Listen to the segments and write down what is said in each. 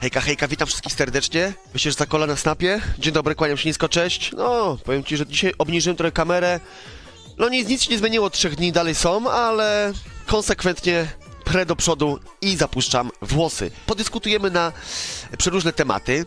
Hejka, hejka, witam wszystkich serdecznie. Myślę, że za kola na snapie. Dzień dobry, kłaniam się nisko, cześć. No, powiem ci, że dzisiaj obniżyłem trochę kamerę. No nic, nic się nie zmieniło, trzech dni dalej są, ale konsekwentnie prę do przodu i zapuszczam włosy. Podyskutujemy na przeróżne tematy.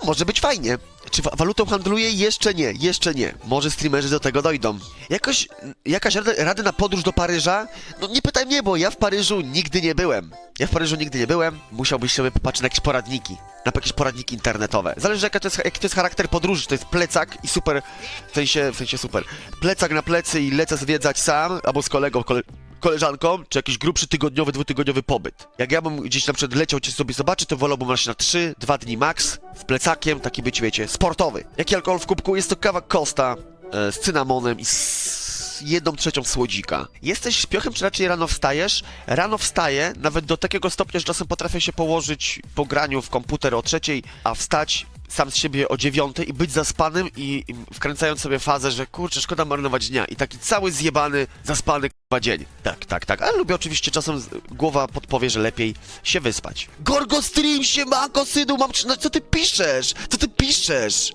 No, może być fajnie. Czy wa- walutą handluję? Jeszcze nie, jeszcze nie. Może streamerzy do tego dojdą. Jakoś, jakaś rada, rada na podróż do Paryża? No nie pytaj mnie, bo ja w Paryżu nigdy nie byłem. Ja w Paryżu nigdy nie byłem. Musiałbyś sobie popatrzeć na jakieś poradniki. Na jakieś poradniki internetowe. Zależy jaka to jest, jaki to jest charakter podróży. Czy to jest plecak i super, w sensie, w sensie super. Plecak na plecy i lecę zwiedzać sam, albo z kolegą, kole, koleżanką, czy jakiś grubszy tygodniowy, dwutygodniowy pobyt. Jak ja bym gdzieś na przykład leciał cię sobie zobaczyć, to wolałbym aż na 3, 2 dni max, z plecakiem, taki być, wiecie, sportowy. Jaki alkohol w kubku? Jest to kawa Costa e, z cynamonem i z jedną trzecią słodzika. Jesteś śpiochem, czy raczej rano wstajesz? Rano wstaję, nawet do takiego stopnia, że czasem potrafię się położyć po graniu w komputer o trzeciej, a wstać sam z siebie o dziewiątej i być zaspanym i, i wkręcając sobie fazę, że kurczę, szkoda marnować dnia. I taki cały zjebany, zaspany k***a dzień. Tak, tak, tak. Ale lubię oczywiście czasem, z- głowa podpowie, że lepiej się wyspać. Gorgo Stream się ma, synu, mam... trzyna- Co ty piszesz? Co ty piszesz?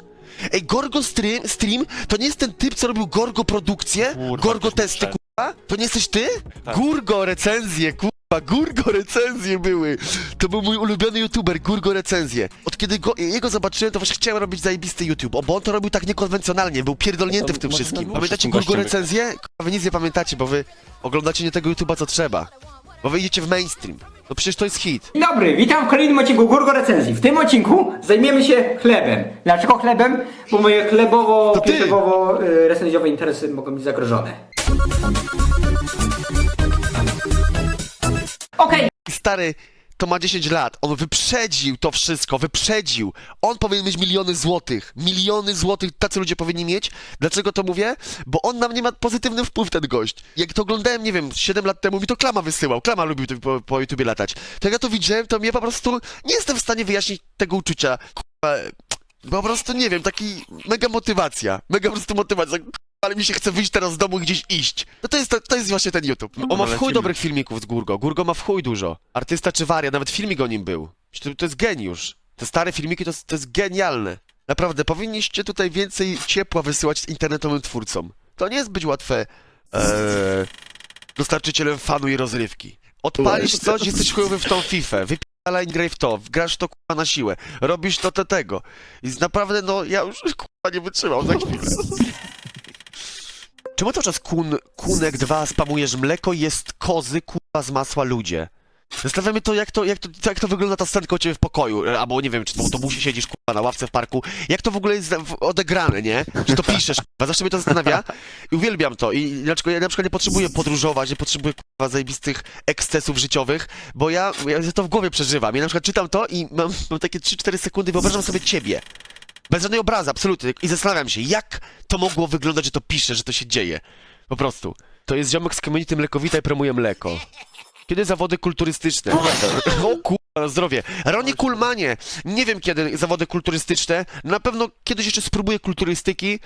Ej, Gorgo Stream, stream to nie jest ten typ, co robił Gorgo produkcję? Kurwa, Gorgo testy, muszę. kurwa? To nie jesteś ty? Tak. Gurgo recenzje, kurwa, Gurgo recenzje były. To był mój ulubiony youtuber, Gurgo recenzje. Od kiedy go, jego zobaczyłem, to właśnie chciałem robić zajebisty YouTube, o, bo on to robił tak niekonwencjonalnie, był pierdolnięty w tym wszystkim. Pamiętacie Gurgo recenzje? Kurwa, wy nic nie pamiętacie, bo wy oglądacie nie tego YouTuba, co trzeba. Bo wy idziecie w mainstream. No przecież to jest hit. Dzień dobry, witam w kolejnym odcinku Gurgo Recenzji. W tym odcinku zajmiemy się chlebem. Dlaczego chlebem? Bo moje To chlebowo, ty. pieczebowo, y, recenzjowe interesy mogą być zagrożone. Stary, to ma 10 lat. On wyprzedził to wszystko, wyprzedził. On powinien mieć miliony złotych. Miliony złotych tacy ludzie powinni mieć. Dlaczego to mówię? Bo on na mnie ma pozytywny wpływ, ten gość. Jak to oglądałem, nie wiem, 7 lat temu, mi to Klama wysyłał. Klama lubił po, po YouTubie latać. To jak ja to widziałem, to mnie po prostu nie jestem w stanie wyjaśnić tego uczucia. Kurwa, po prostu nie wiem, taki mega motywacja. Mega po prostu motywacja. Ale mi się chce wyjść teraz z domu i gdzieś iść. No to jest, to, to jest właśnie ten YouTube. On ma w chuj dobrych filmików z Gurgo. Gurgo ma w chuj dużo. Artysta czy waria, nawet filmik o nim był. To, to jest geniusz. Te stare filmiki to, jest- to jest genialne. Naprawdę, powinniście tutaj więcej ciepła wysyłać internetowym twórcom. To nie jest być łatwe eee, dostarczycielem fanu i rozrywki. Odpalisz coś, jesteś chujowy w tą FIFA, wypierdalaj graj w to, grasz to kurwa na siłę, robisz to, to, tego. I naprawdę, no, ja już kurwa nie wytrzymam za chwilę. Czemu cały czas kun, kunek 2 spamujesz mleko jest kozy kurwa z masła ludzie? Zastanawia mnie to jak, to, jak to, jak to wygląda ta scenka u ciebie w pokoju, e, albo nie wiem, czy w autobusie siedzisz kurwa na ławce w parku, jak to w ogóle jest odegrane, nie? Czy to piszesz, kurwa, zawsze mnie to zastanawia i uwielbiam to. I dlaczego ja na przykład nie potrzebuję podróżować, nie potrzebuję kurwa zajebistych ekscesów życiowych, bo ja, ja to w głowie przeżywam, ja na przykład czytam to i mam, mam takie 3-4 sekundy, wyobrażam sobie ciebie, bez żadnej obrazy, absolutnie. I zastanawiam się, jak to mogło wyglądać, że to pisze, że to się dzieje. Po prostu. To jest ziomek z community mlekowita i promuje mleko. Kiedy zawody kulturystyczne? O kurwa, zdrowie. Ronnie Kulmanie. Nie wiem kiedy zawody kulturystyczne. Na pewno kiedyś jeszcze spróbuję kulturystyki,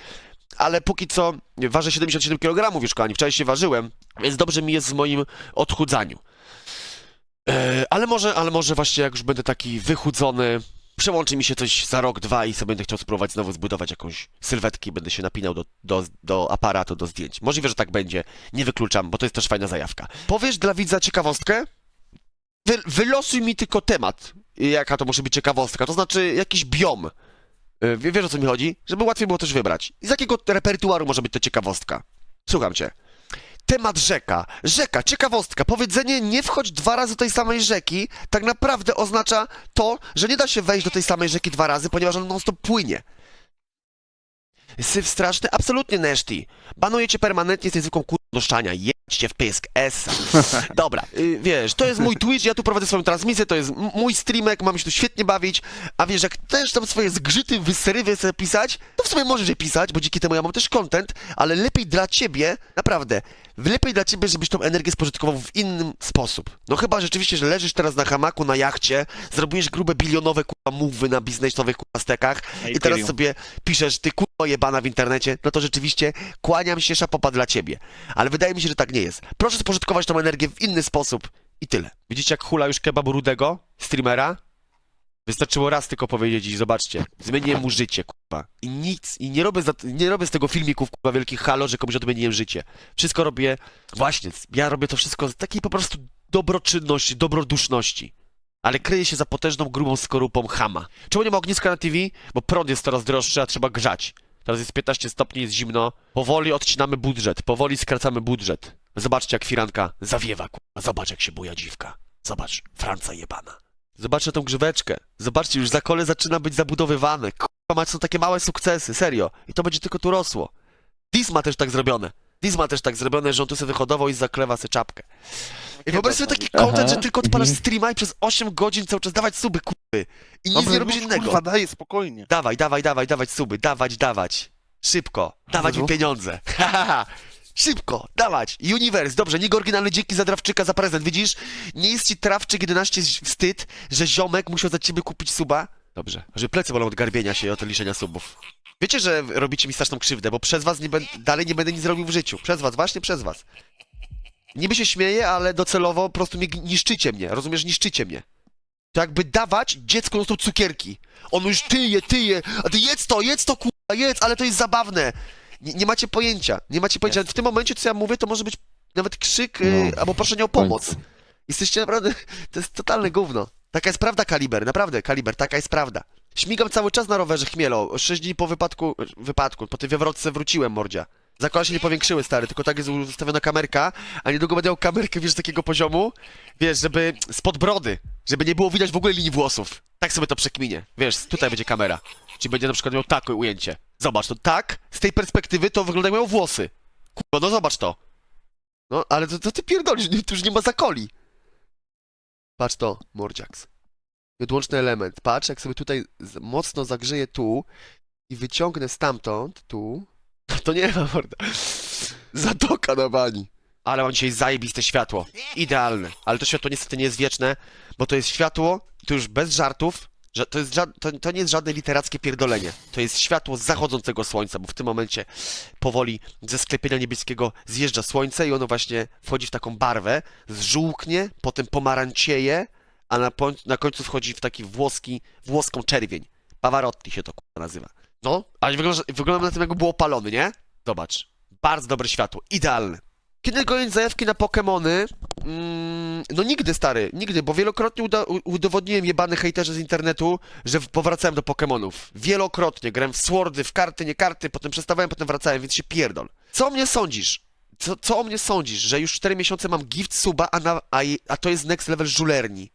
ale póki co ważę 77 kg już, kochani. Wczoraj się ważyłem, więc dobrze mi jest w moim odchudzaniu. E, ale może, ale może właśnie jak już będę taki wychudzony, przełączy mi się coś za rok, dwa i sobie będę chciał spróbować znowu zbudować jakąś sylwetkę i będę się napinał do, do, do aparatu, do zdjęć. Możliwe, że tak będzie, nie wykluczam, bo to jest też fajna zajawka. Powiesz dla widza ciekawostkę? Wy, wylosuj mi tylko temat, jaka to może być ciekawostka, to znaczy jakiś biom. Y, wie- Wiesz o co mi chodzi? Żeby łatwiej było też wybrać. I z jakiego repertuaru może być to ciekawostka? Słucham cię. Temat rzeka. Rzeka, ciekawostka. Powiedzenie nie wchodź dwa razy do tej samej rzeki tak naprawdę oznacza to, że nie da się wejść do tej samej rzeki dwa razy, ponieważ ona non stop płynie. Syf straszny? Absolutnie neszty. Banuję cię permanentnie z tej zwykłą kur... do szczania. Jedźcie w pysk. S. Dobra, y, wiesz, to jest mój Twitch, ja tu prowadzę swoją transmisję, to jest m- mój streamek, mam się tu świetnie bawić, a wiesz, jak też tam swoje zgrzyty, wyserywy sobie pisać, to w sumie możesz je pisać, bo dzięki temu ja mam też content, ale lepiej dla ciebie, naprawdę, lepiej dla ciebie, żebyś tą energię spożytkował w innym sposób. No chyba rzeczywiście, że leżysz teraz na hamaku, na jachcie, zrobiłeś grube bilionowe kurwa mowy na biznesowych kurwa stekach i teraz sobie piszesz, ty kurwa jebana w internecie, no to rzeczywiście kłaniam się szapopa dla ciebie. Ale wydaje mi się, że tak nie jest. Proszę spożytkować tą energię w inny sposób i tyle. Widzicie jak hula już kebab rudego, streamera? Wystarczyło raz tylko powiedzieć i zobaczcie, zmieniłem mu życie, kurwa. I nic, i nie robię, za, nie robię z tego filmików, kurwa, wielkich halo, że komuś odmieniłem życie. Wszystko robię, właśnie, ja robię to wszystko z takiej po prostu dobroczynności, dobroduszności. Ale kryje się za potężną, grubą skorupą chama. Czemu nie ma ogniska na TV? Bo prąd jest coraz droższy, a trzeba grzać. Teraz jest 15 stopni, jest zimno. Powoli odcinamy budżet, powoli skracamy budżet. Zobaczcie, jak firanka zawiewa, kurwa. Zobacz, jak się buja dziwka. Zobacz, Franca jebana. Zobaczcie tą grzyweczkę. Zobaczcie, już zakole zaczyna być zabudowywane. Kurwa, mać są takie małe sukcesy, serio. I to będzie tylko tu rosło. Dis ma też tak zrobione. Dis ma też tak zrobione, że on tu sobie wyhodował i zaklewa sobie czapkę. I wyobraź sobie taki Aha. content, że tylko odpalasz Mhm. streama i przez 8 godzin cały czas dawać suby, kurwy. I nic Dobra, nie robisz już, innego. Kurwa, daję spokojnie. Dawaj, dawaj, dawaj, dawać suby, dawać, dawać. Szybko, dawać mi pieniądze. Ha, ha, ha. Szybko, dawać. Universe, dobrze, nick oryginalny dzięki za Drawczyka za prezent, widzisz? Nie jest ci Trawczyk 11 z- wstyd, że ziomek musiał za ciebie kupić suba? Dobrze, że plecy bolą od garbienia się i od liczenia subów. Wiecie, że robicie mi straszną krzywdę, bo przez was nie ben- dalej nie będę nic robił w życiu. Przez was, właśnie przez was. Niby się śmieję, ale docelowo po prostu mnie niszczycie mnie, rozumiesz? Niszczycie mnie. To jakby dawać dziecku no to cukierki. On już tyje, tyje, a ty jedz to, jedz to, kurwa, jedz, ale to jest zabawne. Nie, nie macie pojęcia, nie macie pojęcia. W tym momencie, co ja mówię, to może być nawet krzyk y, No. albo proszenie o pomoc. Jesteście naprawdę, to jest totalne gówno. Taka jest prawda, Kaliber, naprawdę, Kaliber, taka jest prawda. Śmigam cały czas na rowerze chmielo, 6 dni po wypadku, wypadku, po tej wywrotce wróciłem, mordzia. Zakola się nie powiększyły, stary, tylko tak jest ustawiona kamerka, a niedługo będę miał kamerkę, wiesz, z takiego poziomu, wiesz, żeby spod brody, żeby nie było widać w ogóle linii włosów. Tak sobie to przekminie, wiesz, tutaj będzie kamera. Czyli będzie na przykład miał takie ujęcie. Zobacz, to tak, z tej perspektywy to wygląda jak miał włosy. Kurwa, no zobacz to. No, ale to, to ty pierdolisz, tu już nie ma zakoli. Patrz to, Mordziaks. Nieodłączny element. Patrz, jak sobie tutaj mocno zagrzeję tu i wyciągnę stamtąd, tu, to nie ma morda. Zatoka na bani. Ale mam dzisiaj zajebiste światło. Idealne. Ale to światło niestety nie jest wieczne, bo to jest światło, to już bez żartów, że to, jest to, to nie jest żadne literackie pierdolenie. To jest światło zachodzącego słońca, bo w tym momencie powoli ze sklepienia niebieskiego zjeżdża słońce i ono właśnie wchodzi w taką barwę, zżółknie, potem pomarańcieje, a na, na końcu wchodzi w taki włoski, włoską czerwień. Pavarotti się to nazywa. No, ale wygląda, na tym, jakby był opalony, nie? Zobacz. Bardzo dobre światło, idealne. Kiedy gonić zajawki na Pokemony? Mm, no nigdy, stary, nigdy, bo wielokrotnie udowodniłem jebany hejterzy z internetu, że powracałem do Pokemonów. Wielokrotnie, grałem w Swordy, w karty, nie karty, potem przestawałem, potem wracałem, więc się pierdol. Co o mnie sądzisz? Co, co o mnie sądzisz, że już 4 miesiące mam gift suba, a, na, a, a to jest next level żulerni?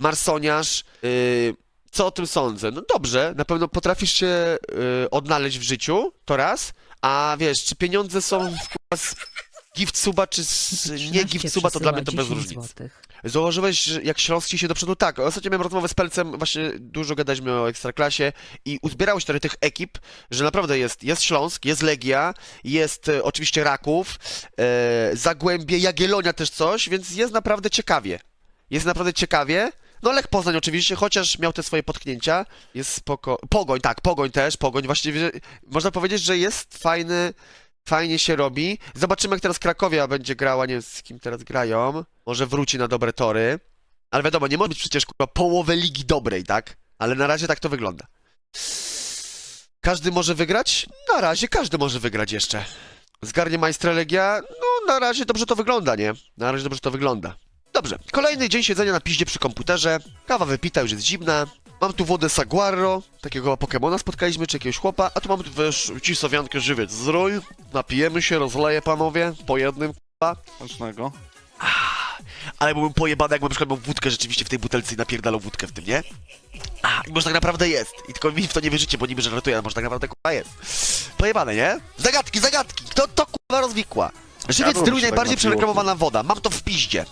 Marsoniarz, yy, co o tym sądzę? No dobrze, na pewno potrafisz się yy, odnaleźć w życiu, to raz, a wiesz, czy pieniądze są kurwa, z gift suba, czy z nie gift suba, to dla mnie to bez różnicy. Założyłeś, że jak Śląski się do przodu? Tak, ostatnio miałem rozmowę z Pelcem, właśnie dużo gadaliśmy o Ekstraklasie i uzbierałeś trochę tych ekip, że naprawdę jest, jest Śląsk, jest Legia, jest e, oczywiście Raków, e, Zagłębie, Jagiellonia też coś, więc jest naprawdę ciekawie. Jest naprawdę ciekawie. No Lech Poznań oczywiście, chociaż miał te swoje potknięcia, jest spoko... Pogoń, tak, Pogoń też, Pogoń, właściwie można powiedzieć, że jest fajny, fajnie się robi. Zobaczymy jak teraz Krakowia będzie grała, nie wiem z kim teraz grają. Może wróci na dobre tory. Ale wiadomo, nie może być przecież kurwa połowę ligi dobrej, tak? Ale na razie tak to wygląda. Każdy może wygrać? Na razie każdy może wygrać jeszcze. Zgarnie Majstra Legia? No na razie dobrze to wygląda, nie? Na razie dobrze to wygląda. Dobrze, kolejny dzień siedzenia na piździe przy komputerze. Kawa wypita, już jest zimna. Mam tu wodę Saguaro, takiego Pokemona spotkaliśmy, czy jakiegoś chłopa, a tu mamy wiesz, cisowiankę żywiec zdrój. Napijemy się, rozleję panowie, po jednym, k***a. Ważnego. Ale byłbym pojebany, jakbym na przykład miał wódkę rzeczywiście w tej butelce i napierdalał wódkę w tym, nie? A, i może tak naprawdę jest. I tylko mi w to nie wierzycie, bo niby żartuję, ale może tak naprawdę kurwa jest. Pojebane, nie? Zagadki, zagadki! Kto to kurwa rozwikła? Żywiec zdrój się tak najbardziej napiło. przereklamowana woda. Mam to w piździe.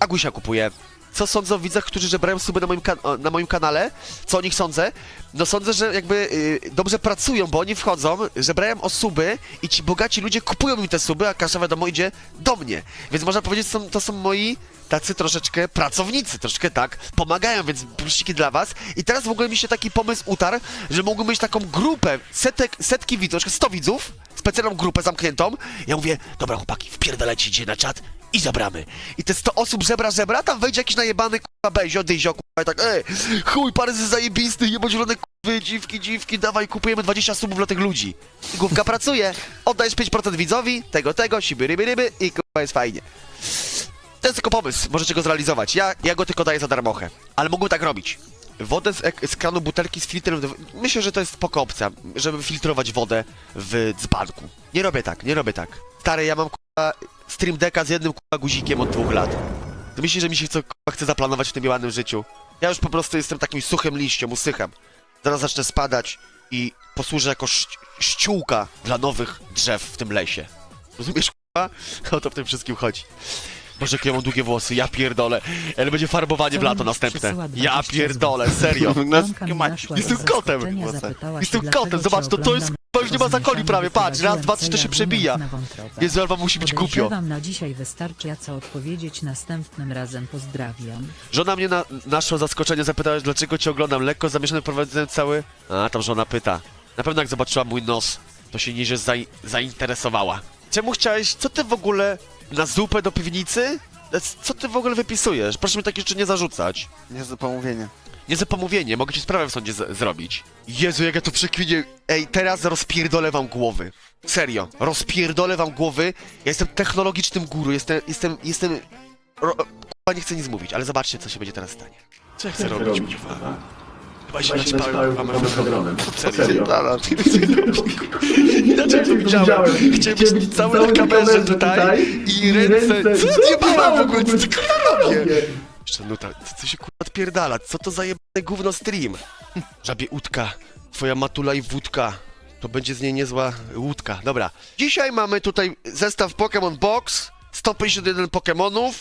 Agusia kupuje. Co sądzę o widzach, którzy żebrają suby na moim, na moim kanale? Co o nich sądzę? No sądzę, że jakby y, dobrze pracują, bo oni wchodzą, żebrają o suby i ci bogaci ludzie kupują mi te suby, a kasza wiadomo idzie do mnie. Więc można powiedzieć, to są moi tacy troszeczkę pracownicy, troszeczkę tak, pomagają, więc plusiki dla was. I teraz w ogóle mi się taki pomysł utarł, że mógłbym mieć taką grupę, setek, setki widzów, na przykład 100 widzów, specjalną grupę zamkniętą. Ja mówię, dobra chłopaki, wpierdalajcie dzisiaj na czat i zabramy. I te 100 osób żebra, żebra, tam wejdzie jakiś najebany kurwa Bezio, Dyzio, kurwa, tak, ej, chuj, Paryż jest zajebisty, jebodzielone kurwy, dziwki, dziwki, dawaj, kupujemy 20 subów dla tych ludzi. Główka pracuje, oddajesz 5% widzowi, tego, tego, siby, ryby, ryby i kurwa jest fajnie. To jest tylko pomysł, możecie go zrealizować. Ja, ja go tylko daję za darmochę. Ale mógłbym tak robić. Wodę z, z kranu butelki z filtrem. Myślę, że to jest spoko opcja, żeby filtrować wodę w dzbanku. Nie robię tak, nie robię tak. Stary, ja mam stream decka z jednym kurwa guzikiem od dwóch lat. Ty myślisz, że mi się chce, kurwa, chce zaplanować w tym jebanym życiu? Ja już po prostu jestem takim suchym liściem, usycham. Zaraz zacznę spadać i posłużę jako ś- ściółka dla nowych drzew w tym lesie. Rozumiesz, kurwa? O to w tym wszystkim chodzi. Boże, jakie ja mam długie włosy, ja pierdolę. Ale będzie farbowanie w lato następne. Ja pierdolę, serio. Jestem kotem. Jestem kotem, zobacz, to- to jest k***a, już nie ma zakoli prawie, patrz, raz, dwa, trzy, to się przebija. Jezu, ale wam musi być głupio. Podejrzewam na dzisiaj wystarczy, a co odpowiedzieć następnym razem pozdrawiam. Żona mnie na naszło zaskoczenie zapytała, dlaczego cię oglądam. Lekko zamieszany prowadzę cały... A, tam żona pyta. Na pewno jak zobaczyła mój nos, to się nieźle zai zainteresowała. Czemu chciałeś... Co ty w ogóle... Na zupę do piwnicy? Co ty w ogóle wypisujesz? Proszę mi takie rzeczy nie zarzucać. Nie za pomówienie. Nie za pomówienie, mogę ci sprawę w sądzie zrobić. Jezu, jak ja to przekminię. Ej, teraz rozpierdolę wam głowy. Serio, rozpierdolę wam głowy. Ja jestem technologicznym guru, jestem, jestem, jestem... Ro... Kurwa, nie chcę nic mówić, ale zobaczcie, co się będzie teraz stanie. Co ja chcę robić, kurwa? Chyba się naćpałem, mam Serio. Inaczej to widziałem. Chciałem być cały na kamerze tutaj i ręce... Co ja odjebałem w ogóle? Co ty kurwa robię? Jeszcze nuta, co, się kurwa odpierdala? Co to za jebane gówno stream? Żabie łódka, twoja matula i wódka. To będzie z niej niezła łódka. Dobra. Dzisiaj mamy tutaj zestaw Pokémon Box, 151 Pokémonów,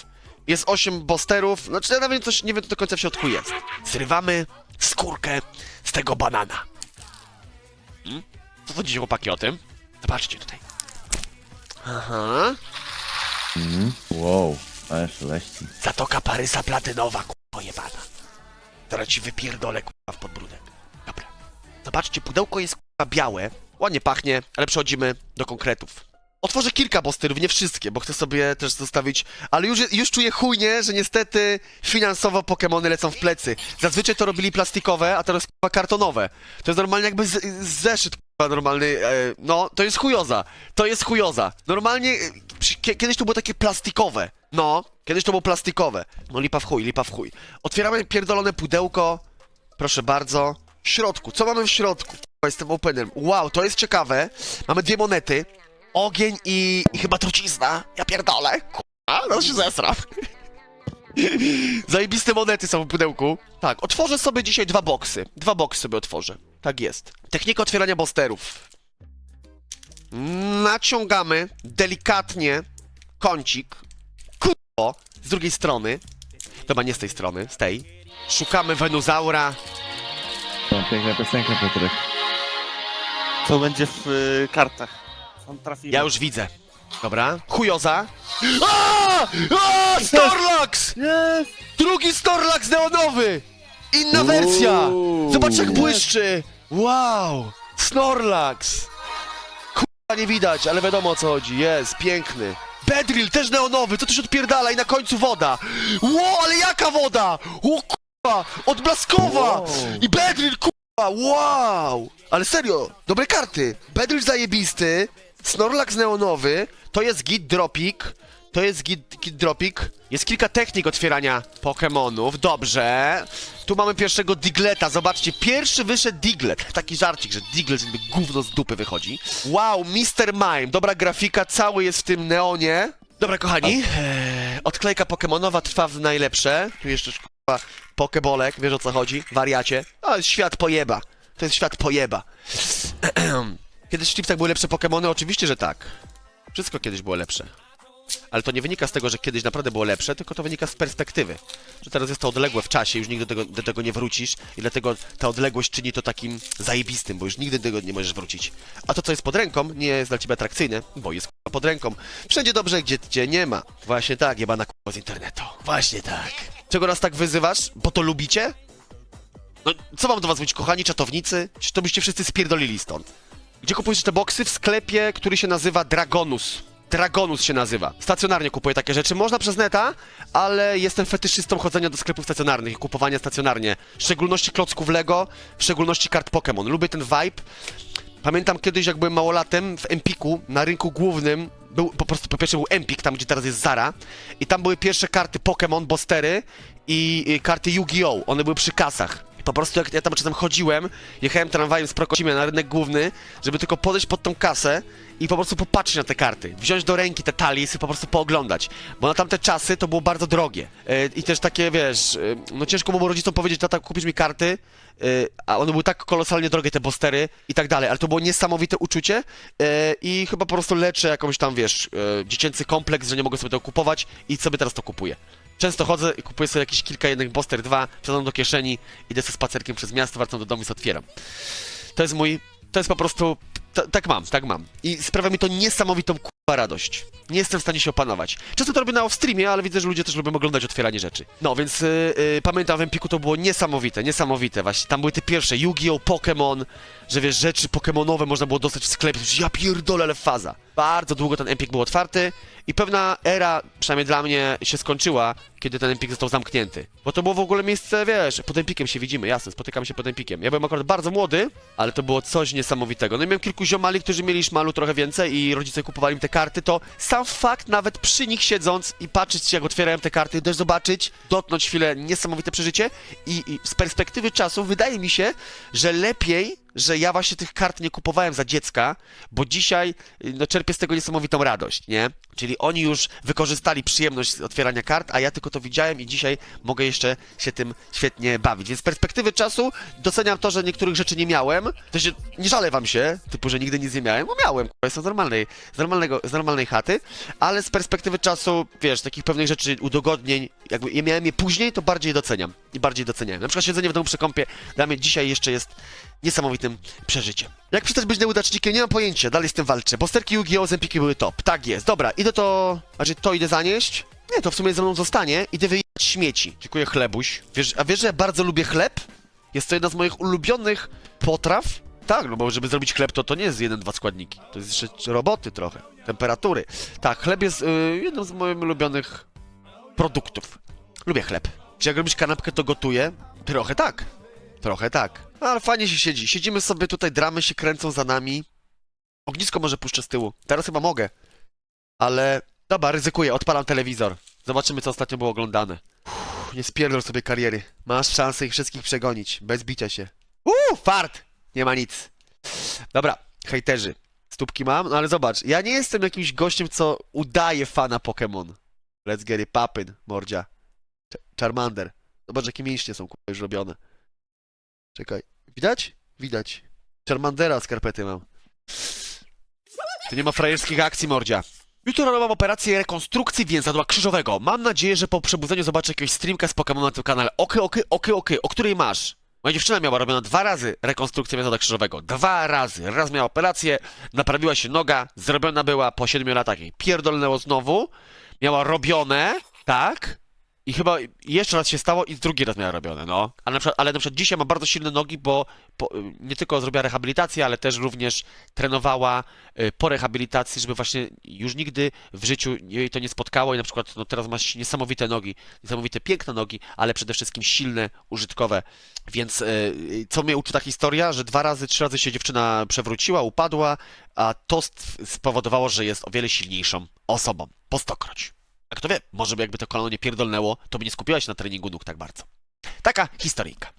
jest 8 bosterów, znaczy ja nawet coś nie wiem, co do końca w środku jest. Zrywamy skórkę z tego banana. Hmm? Co sądzicie chłopaki o tym? Zobaczcie tutaj. Aha. Wow, ale szeleści. Zatoka Parysa platynowa, kurwa jebana. Teraz ci wypierdolę, kurwa, w podbródek. Dobra. Zobaczcie, pudełko jest, kurwa, białe. Ładnie pachnie, ale przechodzimy do konkretów. Otworzę kilka bosterów, nie wszystkie, bo chcę sobie też zostawić, ale już, już czuję chujnie, że niestety finansowo Pokémony lecą w plecy. Zazwyczaj to robili plastikowe, a teraz kurwa kartonowe. To jest normalnie jakby z, zeszyt kurwa normalny, e, no, to jest chujoza. To jest chujoza. Normalnie, e, kiedyś to było takie plastikowe. No, kiedyś to było plastikowe. No lipa w chuj, lipa w chuj. Otwieramy pierdolone pudełko. Proszę bardzo. W środku, co mamy w środku? Jestem openem. Wow, to jest ciekawe. Mamy dwie monety. Ogień i, i chyba trucizna. Ja pierdolę. Kurwa, no się zesram. Zajebiste monety są w pudełku. Tak, otworzę sobie dzisiaj dwa boksy. Dwa boksy sobie otworzę. Tak jest. Technika otwierania bosterów. Naciągamy delikatnie kącik. Z drugiej strony. Dobra, nie z tej strony, z tej. Szukamy Venuzaura. To piękna piosenka, Piotrek. Co będzie w y, kartach? Tam trafimy. Ja już widzę. Dobra. Chujoza. A! A! Storlax! Jest! Drugi Storlax neonowy! Inna wersja! Zobacz jak błyszczy! Wow! Snorlax! Kurwa nie widać, ale wiadomo o co chodzi. Jest, piękny. Bedrill też neonowy, co tu się odpierdala i na końcu woda! Ło, ale jaka woda! O kurwa! Odblaskowa! Wow. I Bedrill kurwa! Wow! Ale serio, dobre karty. Bedrill zajebisty, Snorlax neonowy, to jest Git Dropik, to jest Git, git Dropik. Jest kilka technik otwierania Pokémonów, dobrze. Tu mamy pierwszego Digleta, zobaczcie, pierwszy wyszedł Diglet. Taki żarcik, że Diglet jakby gówno z dupy wychodzi. Wow, Mr. Mime, dobra grafika, cały jest w tym neonie. Dobra, kochani, eee, odklejka Pokemonowa trwa w najlepsze. Tu jeszcze kurwa Pokebolek, wiesz o co chodzi? Wariacie. A, świat pojeba. To jest świat pojeba. Kiedyś w Chipsach były lepsze Pokemony? Oczywiście, że tak. Wszystko kiedyś było lepsze. Ale to nie wynika z tego, że kiedyś naprawdę było lepsze, tylko to wynika z perspektywy. Że teraz jest to odległe w czasie, już nigdy do tego, do tego nie wrócisz i dlatego ta odległość czyni to takim zajebistym, bo już nigdy do tego nie możesz wrócić. A to, co jest pod ręką, nie jest dla ciebie atrakcyjne, bo jest pod ręką. Wszędzie dobrze, gdzie cię nie ma. Właśnie tak, jebana k***a z internetu. Właśnie tak. Czego nas tak wyzywasz? Bo to lubicie? No, co mam do was mówić, kochani czatownicy? Czy to byście wszyscy spierdolili stąd? Gdzie kupujesz te boksy? W sklepie, który się nazywa Dragonus. Dragonus się nazywa. Stacjonarnie kupuję takie rzeczy. Można przez neta, ale jestem fetyszystą chodzenia do sklepów stacjonarnych i kupowania stacjonarnie. W szczególności klocków Lego, w szczególności kart Pokémon. Lubię ten vibe. Pamiętam kiedyś, jak byłem małolatem w Empiku, na rynku głównym, był po prostu po pierwsze był Empik, tam gdzie teraz jest Zara, i tam były pierwsze karty Pokémon, Bostery i, i karty Yu-Gi-Oh! One były przy kasach. Po prostu jak ja tam czasem chodziłem, jechałem tramwajem z Prokocimia na rynek główny, żeby tylko podejść pod tą kasę i po prostu popatrzeć na te karty. Wziąć do ręki te talisy i po prostu pooglądać. Bo na tamte czasy to było bardzo drogie. E, I też takie, wiesz, e, no ciężko było rodzicom powiedzieć, tata kupisz mi karty, e, a one były tak kolosalnie drogie, te bostery i tak dalej, ale to było niesamowite uczucie i chyba po prostu leczę jakąś tam, wiesz, dziecięcy kompleks, że nie mogę sobie tego kupować i sobie teraz to kupuję. Często chodzę i kupuję sobie jakieś kilka jednych Boster 2, wsiadam do kieszeni, idę sobie spacerkiem przez miasto, wracam do domu i sobie otwieram. To jest mój, to jest po prostu, ta, tak mam, tak mam. I sprawia mi to niesamowitą radość. Nie jestem w stanie się opanować. Często to robię na off-streamie, ale widzę, że ludzie też lubią oglądać otwieranie rzeczy. No, więc yy, pamiętam w Empiku to było niesamowite, niesamowite właśnie. Tam były te pierwsze Yu-Gi-Oh! Pokémon, że wiesz, rzeczy pokemonowe można było dostać w sklepie. Ja pierdolę, ale faza. Bardzo długo ten Empik był otwarty i pewna era, przynajmniej dla mnie, się skończyła, kiedy ten Empik został zamknięty. Bo to było w ogóle miejsce, wiesz, pod Empikiem się widzimy, jasne, spotykamy się pod Empikiem. Ja byłem akurat bardzo młody, ale to było coś niesamowitego. No i miałem kilku ziomali, którzy mieli szmalu trochę więcej i rodzice kupowali mi te karty, to sam fakt, nawet przy nich siedząc i patrzeć, jak otwierałem te karty, też zobaczyć, dotknąć chwilę niesamowite przeżycie i, i z perspektywy czasu wydaje mi się, że lepiej że ja właśnie tych kart nie kupowałem za dziecka, bo dzisiaj y, no, czerpię z tego niesamowitą radość, nie? Czyli oni już wykorzystali przyjemność z otwierania kart, a ja tylko to widziałem i dzisiaj mogę jeszcze się tym świetnie bawić. Więc z perspektywy czasu doceniam to, że niektórych rzeczy nie miałem. To się nie żalę wam się, typu, że nigdy nic nie miałem, bo miałem, kurwa, jestem z normalnej, z, normalnego, z normalnej chaty, ale z perspektywy czasu, wiesz, takich pewnych rzeczy, udogodnień, jakby je miałem je później, to bardziej doceniam i bardziej doceniałem. Na przykład siedzenie w domu przy kąpie dla mnie dzisiaj jeszcze jest niesamowitym przeżyciem. Jak przestać być nieudacznikiem, nie mam pojęcia, dalej z tym walczę. Posterki Yu-Gi-Oh! z Empiki były top. Tak jest, dobra, idę to... Znaczy, to idę zanieść? Nie, to w sumie ze mną zostanie. Idę wyjechać śmieci. Dziękuję, chlebuś. Wiesz, a wiesz, że ja bardzo lubię chleb? Jest to jedna z moich ulubionych potraw. Tak, no bo żeby zrobić chleb, to to nie jest jeden, dwa składniki. To jest jeszcze roboty trochę, temperatury. Tak, chleb jest y, jednym z moich ulubionych produktów. Lubię chleb. Czy jak robisz kanapkę, to gotuję? Trochę tak. Trochę tak. No, ale fajnie się siedzi. Siedzimy sobie tutaj, dramy się kręcą za nami. Ognisko może puszczę z tyłu. Teraz chyba mogę. Ale... Dobra, ryzykuję, odpalam telewizor. Zobaczymy, co ostatnio było oglądane. Uff, nie spierdol sobie kariery. Masz szansę ich wszystkich przegonić. Bez bicia się. Uuu, fart! Nie ma nic. Dobra, hejterzy. Stópki mam, no ale zobacz. Ja nie jestem jakimś gościem, co udaje fana Pokémon. Let's get it poppin', mordzia. Ch- Charmander. Zobacz, jakie mięśnie są kurwa, już robione. Czekaj. Widać? Widać. Charmandera skarpety mam. Tu nie ma frajerskich akcji, mordzia. Jutro mam operację rekonstrukcji więzadła krzyżowego. Mam nadzieję, że po przebudzeniu zobaczę jakiegoś streamka z Pokémon na tym kanale. Okej, okej, okej, okej. O której masz? Moja dziewczyna miała robiona dwa razy rekonstrukcję więzadła krzyżowego. Dwa razy. Raz miała operację, naprawiła się noga, zrobiona była po siedmiu latach pierdolnęło znowu. Miała robione, tak? I chyba jeszcze raz się stało i drugi raz miała robione, no. Ale na przykład, ale na przykład dzisiaj ma bardzo silne nogi, bo po, nie tylko zrobiła rehabilitację, ale też również trenowała y, po rehabilitacji, żeby właśnie już nigdy w życiu jej to nie spotkało i na przykład no teraz ma niesamowite nogi, niesamowite piękne nogi, ale przede wszystkim silne, użytkowe. Więc y, co mnie uczy ta historia, że dwa razy, trzy razy się dziewczyna przewróciła, upadła, a to spowodowało, że jest o wiele silniejszą osobą. Po stokroć. A kto wie, może by jakby to kolano nie pierdolnęło, to by nie skupiła się na treningu nóg tak bardzo. Taka historyjka.